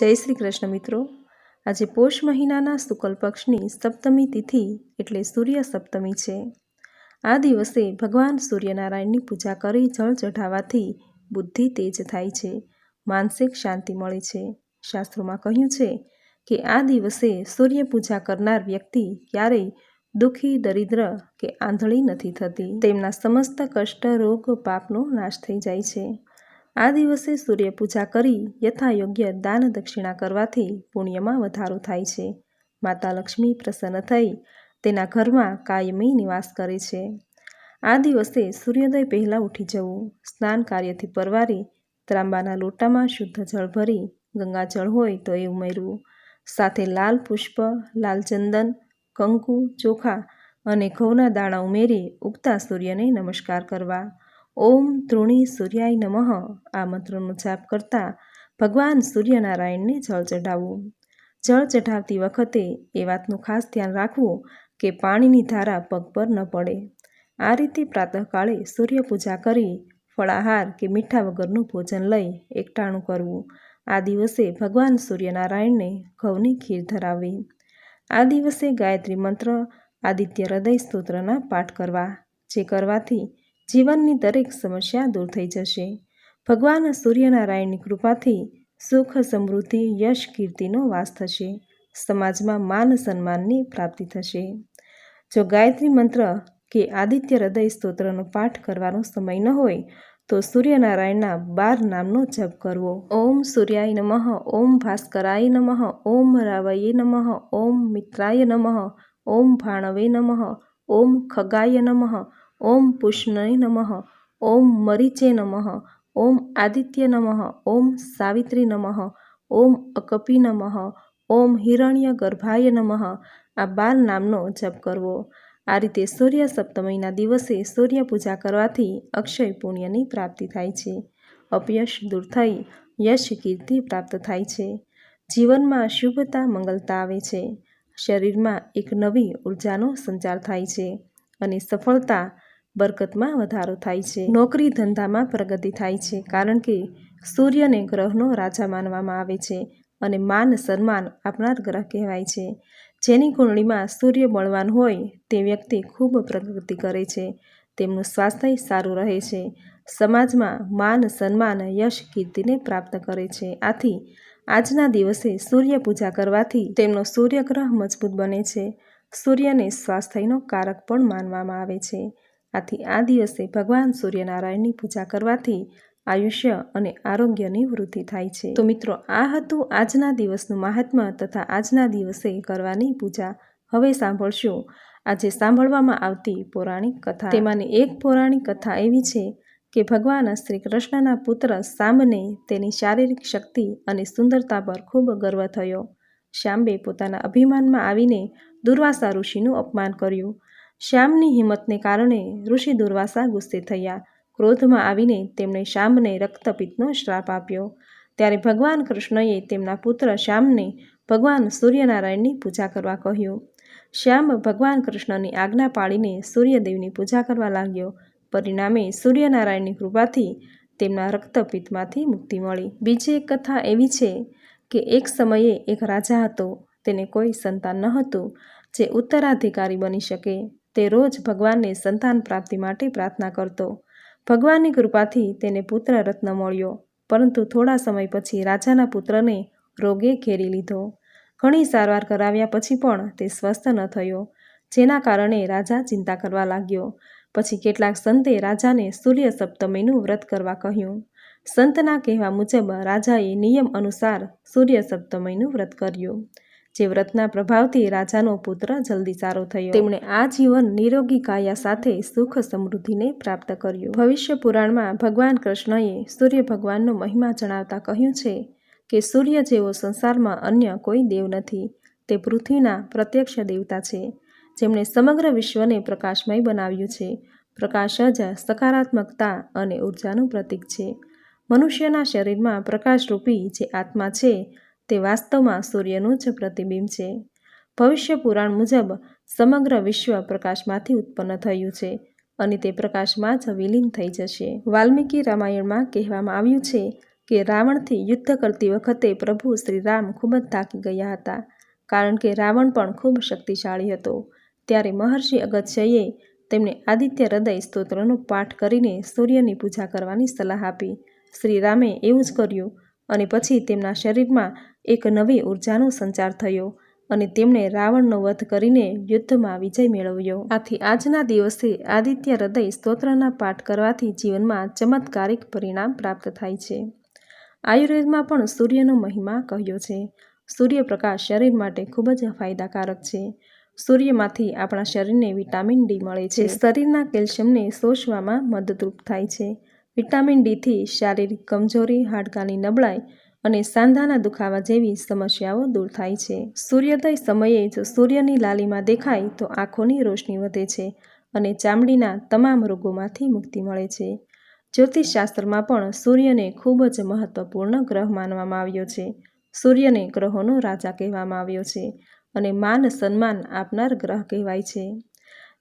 જય શ્રી કૃષ્ણ મિત્રો. આજે પોષ મહિનાના શુક્લ પક્ષની સપ્તમી તિથિ એટલે સૂર્ય સપ્તમી છે. આ દિવસે ભગવાન સૂર્યનારાયણની પૂજા કરી જળ ચઢાવવાથી બુદ્ધિ તેજ થાય છે, માનસિક શાંતિ મળે છે. શાસ્ત્રોમાં કહ્યું છે કે આ દિવસે સૂર્ય પૂજા કરનાર વ્યક્તિ ક્યારેય દુઃખી, દરિદ્ર કે આંધળી નથી થતી. તેમના સમસ્ત કષ્ટ, રોગ, પાપનો નાશ થઈ જાય છે. આ દિવસે સૂર્ય પૂજા કરી યથાયોગ્ય દાન દક્ષિણા કરવાથી પુણ્યમાં વધારો થાય છે. માતા લક્ષ્મી પ્રસન્ન થઈ તેના ઘરમાં કાયમી નિવાસ કરે છે. આ દિવસે સૂર્યોદય પહેલાં ઉઠી જવું, સ્નાન કાર્યથી પરવારી, ત્રાંબાના લોટામાં શુદ્ધ જળ ભરી, ગંગાજળ હોય તો એ ઉમેરવું. સાથે લાલ પુષ્પ, લાલ ચંદન, કંકુ, ચોખા અને ઘઉંના દાણા ઉમેરી ઉગતા સૂર્યને નમસ્કાર કરવા. ઓમ તૃણી સૂર્યાય નમઃ. આ મંત્રનો જાપ કરતા ભગવાન સૂર્યનારાયણને જળ ચઢાવવું જળ ચઢાવતી વખતે એ વાતનું ખાસ ધ્યાન રાખવું કે પાણીની ધારા પગ પર ન પડે. આ રીતે પ્રાતઃકાળે સૂર્યપૂજા કરી, ફળાહાર કે મીઠા વગરનું ભોજન લઈ એકટાણું કરવું. આ દિવસે ભગવાન સૂર્યનારાયણને ઘઉંની ખીર ધરાવવી આ દિવસે ગાયત્રી મંત્ર, આદિત્ય હૃદય સ્તોત્રના પાઠ કરવા. જે કરવાથી જીવનની દરેક સમસ્યા દૂર થઈ જશે. ભગવાન સૂર્યનારાયણની કૃપાથી સુખ, સમૃદ્ધિ, યશ, કીર્તિનો વાસ થશે. સમાજમાં માન સન્માનની પ્રાપ્તિ થશે. જો ગાયત્રી મંત્ર કે આદિત્ય હૃદય સ્તોત્રનો પાઠ કરવાનો સમય ન હોય, તો સૂર્યનારાયણના બાર નામનો જપ કરવો. ઓમ સૂર્યાય નમઃ, ઓમ ભાસ્કરાય નમઃ, ઓમ રાવયે નમઃ, ઓમ મિત્રાય નમઃ, ઓમ ભાણવે નમઃ, ઓમ ખગાય નમઃ ઓમ પુષ્ણય નમઃ, ઓમ મરીચે નમઃ, ઓમ આદિત્ય નમઃ, ઓમ સાવિત્રી નમઃ, ઓમ અકપી નમઃ, ઓમ હિરણ્ય ગર્ભાય નમઃ. આ બાર નામનો જપ કરવો. આ રીતે સૂર્ય સપ્તમીના દિવસે સૂર્ય પૂજા કરવાથી અક્ષય પુણ્યની પ્રાપ્તિ થાય છે. અપયશ દૂર થઈ, યશ કીર્તિ પ્રાપ્ત થાય છે. જીવનમાં શુભતા મંગલતા આવે છે. શરીરમાં એક નવી ઉર્જાનો સંચાર થાય છે અને સફળતા બરકતમાં વધારો થાય છે. નોકરી ધંધામાં પ્રગતિ થાય છે, કારણ કે સૂર્યને ગ્રહનો રાજા માનવામાં આવે છે અને માન સન્માન આપનાર ગ્રહ કહેવાય છે. જેની કુંડળીમાં સૂર્ય બળવાન હોય તે વ્યક્તિ ખૂબ પ્રગતિ કરે છે. તેમનું સ્વાસ્થ્ય સારું રહે છે. સમાજમાં માન સન્માન યશ કીર્તિને પ્રાપ્ત કરે છે. આથી આજના દિવસે સૂર્ય પૂજા કરવાથી તેમનો સૂર્યગ્રહ મજબૂત બને છે. સૂર્યને સ્વાસ્થ્યનો કારક પણ માનવામાં આવે છે. આથી આ દિવસે ભગવાન સૂર્યનારાયણની પૂજા કરવાથી આયુષ્ય અને આરોગ્યની વૃદ્ધિ થાય છે. તો મિત્રો, આ હતું આજના દિવસનું મહાત્મ્ય તથા આજના દિવસે કરવાની પૂજા. હવે સાંભળશું આજે સાંભળવામાં આવતી પૌરાણિક કથા. તેમાંની એક પૌરાણિક કથા એવી છે કે ભગવાન શ્રી કૃષ્ણના પુત્ર સામને તેની શારીરિક શક્તિ અને સુંદરતા પર ખૂબ ગર્વ થયો. શ્યામ્બે પોતાના અભિમાનમાં આવીને દુર્વાસા ઋષિનું અપમાન કર્યું. શ્યામની હિંમતને કારણે ઋષિ દુર્વાસા ગુસ્સે થયા. ક્રોધમાં આવીને તેમણે શ્યામને રક્તપિત્તનો શ્રાપ આપ્યો. ત્યારે ભગવાન કૃષ્ણએ તેમના પુત્ર શ્યામને ભગવાન સૂર્યનારાયણની પૂજા કરવા કહ્યું. શ્યામ ભગવાન કૃષ્ણની આજ્ઞા પાળીને સૂર્યદેવની પૂજા કરવા લાગ્યો. પરિણામે સૂર્યનારાયણની કૃપાથી તેમના રક્તપિત્તમાંથી મુક્તિ મળી. બીજી એક કથા એવી છે કે એક સમયે એક રાજા હતો. તેને કોઈ સંતાન ન હતું જે ઉત્તરાધિકારી બની શકે. તે રોજ ભગવાનને સંતાન પ્રાપ્તિ માટે પ્રાર્થના કરતો. ભગવાનની કૃપાથી તેને પુત્ર રત્ન મળ્યો, પરંતુ થોડા સમય પછી રાજાના પુત્રને રોગે ઘેરી લીધો. ઘણી સારવાર કરાવ્યા પછી પણ તે સ્વસ્થ ન થયો, જેના કારણે રાજા ચિંતા કરવા લાગ્યો. પછી કેટલાક સંતે રાજાને સૂર્ય સપ્તમીનું વ્રત કરવા કહ્યું. સંતના કહેવા મુજબ રાજાએ નિયમ અનુસાર સૂર્ય સપ્તમીનું વ્રત કર્યું. જે વ્રતના પ્રભાવથી રાજાનો પુત્ર જલ્દી સારો થયો. તેમણે આ જીવન નિરોગી કાયા સાથે સુખ સમૃદ્ધિને પ્રાપ્ત કર્યું. ભવિષ્ય પુરાણમાં ભગવાન કૃષ્ણએ સૂર્ય ભગવાનનો મહિમા જણાવતા કહ્યું છે કે સૂર્ય જેવો સંસારમાં અન્ય કોઈ દેવ નથી, તે પૃથ્વીના પ્રત્યક્ષ દેવતા છે, જેમણે સમગ્ર વિશ્વને પ્રકાશમય બનાવ્યું છે. પ્રકાશ જ સકારાત્મકતા અને ઉર્જાનું પ્રતીક છે. મનુષ્યના શરીરમાં પ્રકાશરૂપી જે આત્મા છે તે વાસ્તવમાં સૂર્યનું જ પ્રતિબિંબ છે. ભવિષ્ય પુરાણ મુજબ સમગ્ર વિશ્વ પ્રકાશમાંથી ઉત્પન્ન થયું છે અને તે પ્રકાશમાં જ વિલીન થઈ જશે. વાલ્મીકી રામાયણમાં કહેવામાં આવ્યું છે કે રાવણથી યુદ્ધ કરતી વખતે પ્રભુ શ્રી રામ ખૂબ જ થાકી ગયા હતા, કારણ કે રાવણ પણ ખૂબ શક્તિશાળી હતો. ત્યારે મહર્ષિ અગત્યએ તેમને આદિત્ય હૃદય સ્તોત્રનો પાઠ કરીને સૂર્યની પૂજા કરવાની સલાહ આપી. શ્રી રામે એવું જ કર્યું અને પછી તેમના શરીરમાં એક નવી ઉર્જાનો સંચાર થયો અને તેમણે રાવણનો વધ કરીને યુદ્ધમાં વિજય મેળવ્યો. આથી આજના દિવસે આદિત્ય હૃદય સ્તોત્રના પાઠ કરવાથી જીવનમાં ચમત્કારિક પરિણામ પ્રાપ્ત થાય છે. આયુર્વેદમાં પણ સૂર્યનો મહિમા કહ્યો છે. સૂર્યપ્રકાશ શરીર માટે ખૂબ જ ફાયદાકારક છે. સૂર્યમાંથી આપણા શરીરને વિટામિન ડી મળે છે. શરીરના કેલ્શિયમને શોષવામાં મદદરૂપ થાય છે. વિટામિન ડીથી શારીરિક કમજોરી, હાડકાની નબળાઈ અને સાંધાના દુખાવા જેવી સમસ્યાઓ દૂર થાય છે. સૂર્યોદય સમયે જો સૂર્યની લાલીમાં દેખાય તો આંખોની રોશની વધે છે અને ચામડીના તમામ રોગોમાંથી મુક્તિ મળે છે. જ્યોતિષશાસ્ત્રમાં પણ સૂર્યને ખૂબ જ મહત્વપૂર્ણ ગ્રહ માનવામાં આવ્યો છે. સૂર્યને ગ્રહોનો રાજા કહેવામાં આવ્યો છે અને માન સન્માન આપનાર ગ્રહ કહેવાય છે.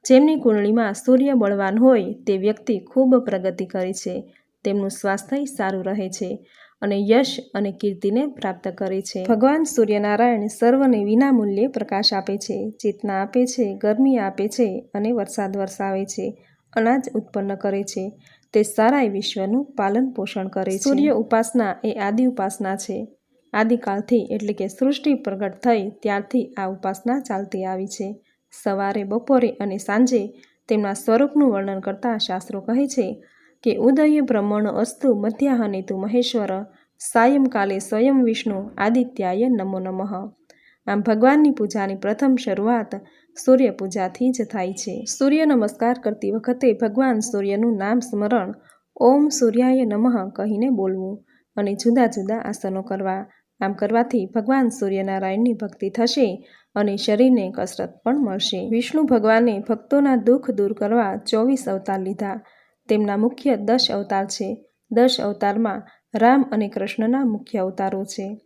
જેમની કુંડળીમાં સૂર્ય બળવાન હોય તે વ્યક્તિ ખૂબ પ્રગતિ કરે છે. તેમનું સ્વાસ્થ્ય સારું રહે છે અને યશ અને કીર્તિને પ્રાપ્ત કરે છે. ભગવાન સૂર્યનારાયણ સર્વને વિનામૂલ્યે પ્રકાશ આપે છે, ચેતના આપે છે, ગરમી આપે છે અને વરસાદ વરસાવે છે, અનાજ ઉત્પન્ન કરે છે, તે સારાય વિશ્વનું પાલન પોષણ કરે છે. સૂર્ય ઉપાસના એ આદિ ઉપાસના છે. આદિકાળથી એટલે કે સૃષ્ટિ પ્રગટ થઈ ત્યારથી આ ઉપાસના ચાલતી આવી છે. સવારે બપોરે અને સાંજે તેમના સ્વરૂપનું વર્ણન કરતા શાસ્ત્રો કહે છે કે ઉદય બ્રહ્મણ અસ્તુ મધ્યાહને તુ મહેશ્વર, સાયંકાલે સ્વયં વિષ્ણુ આદિત્યાય નમો નમઃ. આમ ભગવાનની પૂજાની પ્રથમ શરૂઆત સૂર્ય પૂજાથી જ થાય છે. સૂર્ય નમસ્કાર કરતી વખતે ભગવાન સૂર્યનું નામ સ્મરણ ઓમ સૂર્યાય નમઃ કહીને બોલવું અને જુદા જુદા આસનો કરવા. આમ કરવાથી ભગવાન સૂર્યનારાયણની ભક્તિ થશે અને શરીરને કસરત પણ મળશે. વિષ્ણુ ભગવાને ભક્તોના દુઃખ દૂર કરવા ચોવીસ અવતાર લીધા. તેમના મુખ્ય દશ અવતાર છે. દશ અવતારમાં રામ અને કૃષ્ણના મુખ્ય અવતારો છે.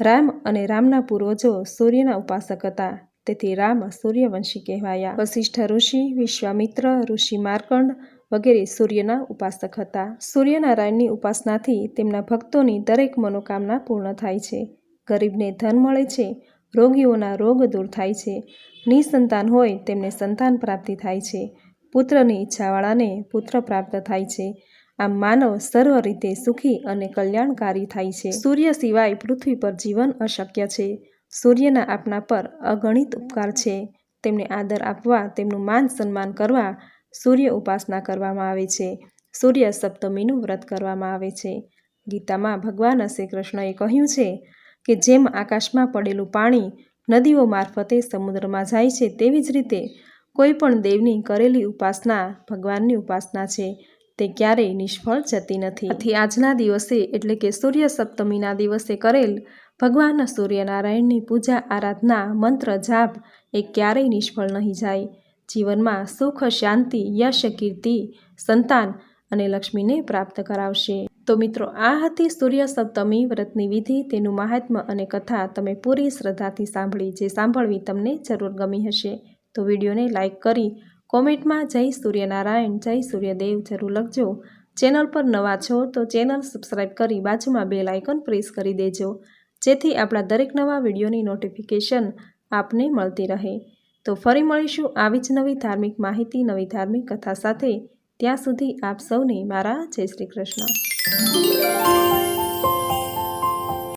રામ અને રામના પૂર્વજો સૂર્યના ઉપાસક હતા. તેથી રામ સૂર્યવંશી કહેવાયા. વશિષ્ઠ ઋષિ, વિશ્વામિત્ર, ઋષિ માર્કંડ વગેરે સૂર્યના ઉપાસક હતા. સૂર્યનારાયણની ઉપાસનાથી તેમના ભક્તોની દરેક મનોકામના પૂર્ણ થાય છે. ગરીબને ધન મળે છે, રોગીઓના રોગ દૂર થાય છે. નિસંતાન હોય તેમને સંતાન પ્રાપ્તિ થાય છે. પુત્રની ઈચ્છાવાળાને પુત્ર પ્રાપ્ત થાય છે. આમ માનવ સર્વ રીતે સુખી અને કલ્યાણકારી થાય છે. સૂર્ય સિવાય પૃથ્વી પર જીવન અશક્ય છે. સૂર્યના આપના પર અગણિત ઉપકાર છે. તેમને આદર આપવા, તેમનું માન સન્માન કરવા સૂર્ય ઉપાસના કરવામાં આવે છે. સૂર્ય સપ્તમીનું વ્રત કરવામાં આવે છે. ગીતામાં ભગવાન શ્રી કૃષ્ણએ કહ્યું છે કે જેમ આકાશમાં પડેલું પાણી નદીઓ મારફતે સમુદ્રમાં જાય છે, તેવી જ રીતે કોઈ પણ દેવની કરેલી ઉપાસના ભગવાનની ઉપાસના છે, તે ક્યારેય નિષ્ફળ જતી નથી. આથી આજના દિવસે, એટલે કે સૂર્ય સપ્તમીના દિવસે કરેલ ભગવાન સૂર્યનારાયણની પૂજા, આરાધના, મંત્ર, જાપ, એ ક્યારેય નિષ્ફળ નહીં જાય. જીવનમાં સુખ, શાંતિ, યશ, કીર્તિ, સંતાન અને લક્ષ્મીને પ્રાપ્ત કરાવશે. તો મિત્રો, આ હતી સૂર્ય સપ્તમી વ્રતની વિધિ. તેનું મહાત્મ્ય અને કથા તમે પૂરી શ્રદ્ધાથી સાંભળી, જે સાંભળવી તમને જરૂર ગમી હશે. તો વિડીયોને લાઇક કરી કોમેન્ટમાં જય સૂર્યનારાયણ, જય સૂર્યદેવ જરૂર લખજો. ચેનલ પર નવા છો તો ચેનલ સબસ્ક્રાઈબ કરી બાજુમાં બે લાઇકન પ્રેસ કરી દેજો, જેથી આપણા દરેક નવા વિડીયોની નોટિફિકેશન આપને મળતી રહે. તો ફરી મળીશું આવી જ નવી ધાર્મિક માહિતી, નવી ધાર્મિક કથા સાથે. ત્યાં સુધી આપ સૌને મારા જય શ્રી કૃષ્ણ.